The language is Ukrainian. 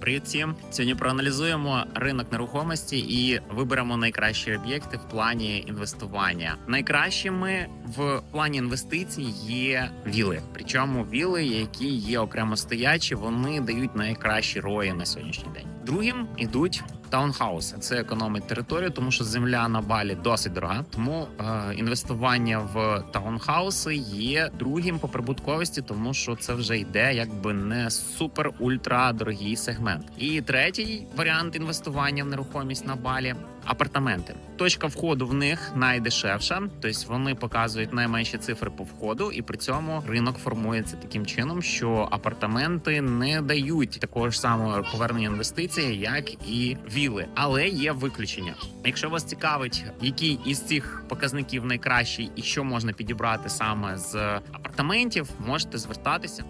Привіт всім! Сьогодні проаналізуємо ринок нерухомості і виберемо найкращі об'єкти в плані інвестування. Найкращими в плані інвестицій є віли. Причому віли, які є окремо стоячі, вони дають найкращі рої на сьогоднішній день. Другим ідуть таунхауси. Це економить територію, тому що земля на балі досить дорога. Тому е, інвестування в таунхауси є другим по прибутковості, тому що це вже йде якби не супер ультра дорогий сегмент. І третій варіант інвестування в нерухомість на балі апартаменти. Точка входу в них найдешевша, тобто вони показують найменші цифри по входу, і при цьому ринок формується таким чином, що апартаменти не дають такого ж самого повернення інвестицій, як і віли, але є виключення. Якщо вас цікавить, який із цих показників найкращий і що можна підібрати саме з апартаментів, можете звертатися.